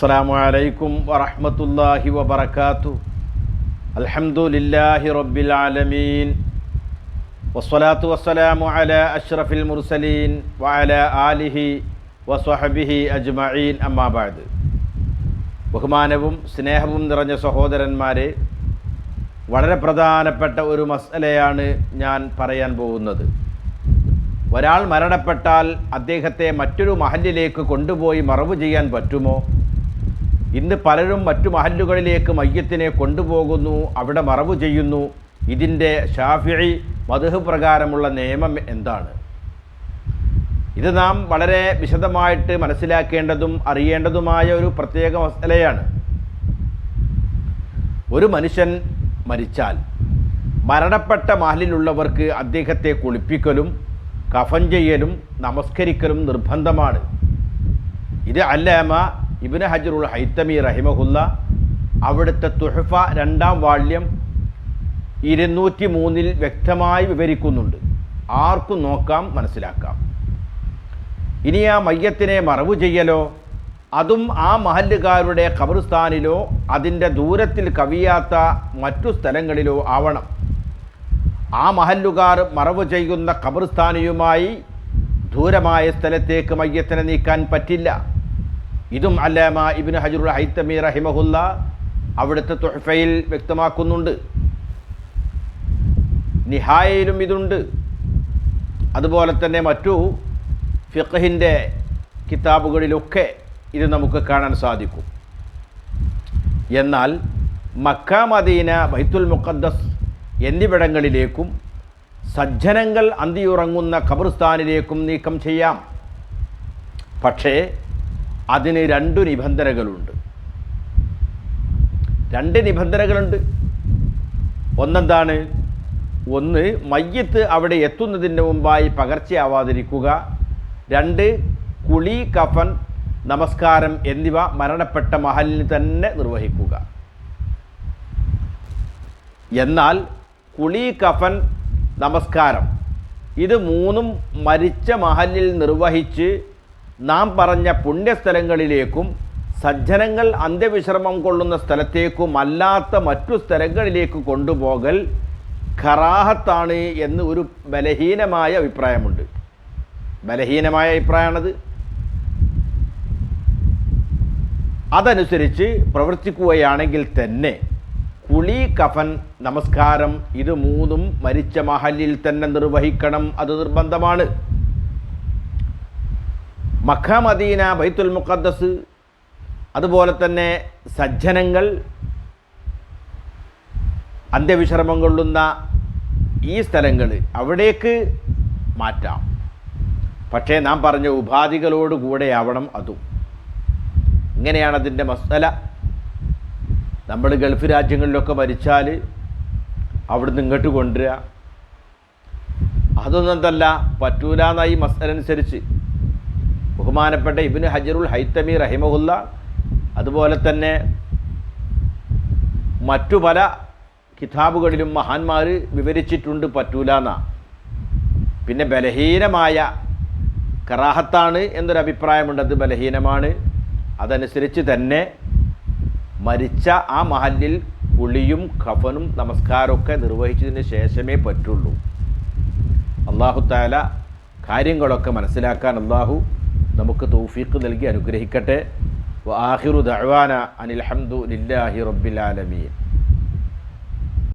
അസ്സാം വലൈക്കും വറഹമത്തല്ലാഹി വബർക്കാത്തു അൽഹംദുലില്ലാഹി റബ്ബിൽ ആലമീൻ. വസ്സലാത്തു വസ്സലാമു അല അഷ്റഫിൽ മുർസലീൻ വഅല ആലിഹി വസ്വഹബിഹി അജ്മഈൻ. അമ്മാബാദ് ബഹുമാനവും സ്നേഹവും നിറഞ്ഞ സഹോദരന്മാരെ വളരെ പ്രധാനപ്പെട്ട ഒരു മസലയാണ് ഞാൻ പറയാൻ പോകുന്നത്. ഒരാൾ മരണപ്പെട്ടാൽ അദ്ദേഹത്തെ മറ്റൊരു മഹലിലേക്ക് കൊണ്ടുപോയി മറവ് ചെയ്യാൻ പറ്റുമോ? ഇന്ന് പലരും മറ്റു മഹല്ലുകളിലേക്ക് മയ്യത്തിനെ കൊണ്ടുപോകുന്നു അവിടെ മറവ് ചെയ്യുന്നു. ഇതിന്റെ ഷാഫിഴി മധുഹ് പ്രകാരമുള്ള നിയമം എന്താണ്? ഇത് നാം വളരെ വിശദമായിട്ട് മനസ്സിലാക്കേണ്ടതും അറിയേണ്ടതുമായ ഒരു പ്രത്യേക മസലയാണ്. ഒരു മനുഷ്യൻ മരിച്ചാൽ മരണപ്പെട്ട മഹലിലുള്ളവർക്ക് അദ്ദേഹത്തെ കുളിപ്പിക്കലും കഫൻ ചെയ്യലും നമസ്കരിക്കലും നിർബന്ധമാണ്. ഇത് അല്ലാമ ഇബിന് ഹജറുൽ ഹൈത്തമി റഹിമഹുല്ല അവിടുത്തെ തുഹഫ രണ്ടാം വാള്യം ഇരുന്നൂറ്റി മൂന്നിൽ വ്യക്തമായി വിവരിക്കുന്നുണ്ട്. ആർക്കും നോക്കാം മനസ്സിലാക്കാം. ഇനി ആ മയ്യത്തിനെ മറവു ചെയ്യലോ? അതും ആ മഹല്ലുകാരുടെ ഖബർസ്ഥാനിലോ അതിന്റെ ദൂരത്തിൽ കവിയാത്ത മറ്റു സ്ഥലങ്ങളിലോ ആവണം. ആ മഹല്ലുകാർ മറവ് ചെയ്യുന്ന ഖബർസ്ഥാനിയുമായി ദൂരമായ സ്ഥലത്തേക്ക് മയ്യത്തിനെ നീക്കാൻ പറ്റില്ല. ഇതും അല്ലാമ ഇബിന് ഹജറുൽ ഹൈത്തമി റഹിമഹുല്ല അവിടുത്തെ തുഹഫയിൽ വ്യക്തമാക്കുന്നുണ്ട്. നിഹായയിലും ഇതുണ്ട്. അതുപോലെ തന്നെ മറ്റു ഫിഖഹിന്റെ കിതാബുകളിലൊക്കെ ഇത് നമുക്ക് കാണാൻ സാധിക്കും. എന്നാൽ മക്ക മദീന ബൈത്തുൽ മുഖദ്ദസ് എന്നിവിടങ്ങളിലേക്കും സജ്ജനങ്ങൾ അന്തിയുറങ്ങുന്ന ഖബർസ്ഥാനിലേക്കും നീക്കം ചെയ്യാം. പക്ഷേ അതിന് രണ്ടു നിബന്ധനകളുണ്ട്. രണ്ട് നിബന്ധനകളുണ്ട്. ഒന്നെന്താണ്? ഒന്ന് മയ്യത്ത് അവിടെ എത്തുന്നതിന് മുമ്പായി പകർച്ചയാവാതിരിക്കുക. രണ്ട് കുളി കഫൻ നമസ്കാരം എന്നിവ മരണപ്പെട്ട മഹലിൽ തന്നെ നിർവഹിക്കുക. എന്നാൽ കുളി കഫൻ നമസ്കാരം ഇത് മൂന്നും മരിച്ച മഹലിൽ നിർവഹിച്ച് നാം പറഞ്ഞ പുണ്യസ്ഥലങ്ങളിലേക്കും സജ്ജനങ്ങൾ അന്ത്യവിശ്രമം കൊള്ളുന്ന സ്ഥലത്തേക്കും അല്ലാത്ത മറ്റു സ്ഥലങ്ങളിലേക്ക് കൊണ്ടുപോകൽ ഖറാഹത്താണ് എന്ന് ഒരു ബലഹീനമായ അഭിപ്രായമുണ്ട്. ബലഹീനമായ അഭിപ്രായമാണത് അതനുസരിച്ച് പ്രവർത്തിക്കുകയാണെങ്കിൽ തന്നെ കുളി കഫൻ നമസ്കാരം ഇത് മൂന്നും മരിച്ച മഹലിൽ തന്നെ നിർവഹിക്കണം. അത് നിർബന്ധമാണ്. മക്ക മദീന ബൈത്തുൽ മുഖദ്ദസ് അതുപോലെ തന്നെ സജ്ജനങ്ങൾ അന്ത്യവിശ്രമം കൊള്ളുന്ന ഈ സ്ഥലങ്ങൾ അവിടേക്ക് മാറ്റാം. പക്ഷേ നാം പറഞ്ഞ ഉപാധികളോട് കൂടെയാവണം അതും. ഇങ്ങനെയാണ് അതിന്റെ മസല നമ്മൾ ഗൾഫ് രാജ്യങ്ങളിലൊക്കെ മരിച്ചാൽ അവിടുന്ന് ഇങ്ങോട്ട് കൊണ്ടുവരിക. അതൊന്നും എന്തല്ല പറ്റൂലെന്നായി അനുസരിച്ച് ബഹുമാനപ്പെട്ട ഇബിന് ഹജറുൽ ഹൈത്തമി റഹിമഹുല്ല അതുപോലെ തന്നെ മറ്റു പല കിതാബുകളിലും മഹാന്മാർ വിവരിച്ചിട്ടുണ്ട് പറ്റൂല എന്നാ. പിന്നെ ബലഹീനമായ കറാഹത്താണ് എന്നൊരു അഭിപ്രായമുണ്ട് അത് ബലഹീനമാണ്. അതനുസരിച്ച് തന്നെ മരിച്ച ആ മഹലിൽ കുളിയും കഫനും നമസ്കാരമൊക്കെ നിർവഹിച്ചതിന് ശേഷമേ പറ്റുള്ളൂ. അള്ളാഹു താല കാര്യങ്ങളൊക്കെ മനസ്സിലാക്കാൻ അള്ളാഹു നമുക്ക് തൗഫീഖ് നൽകി അനുഗ്രഹിക്കട്ടെ. ആഹിറു ദഅവാന അനിൽ ഹംദു ലില്ലാഹി റബ്ബിൽ ആലമീൻ.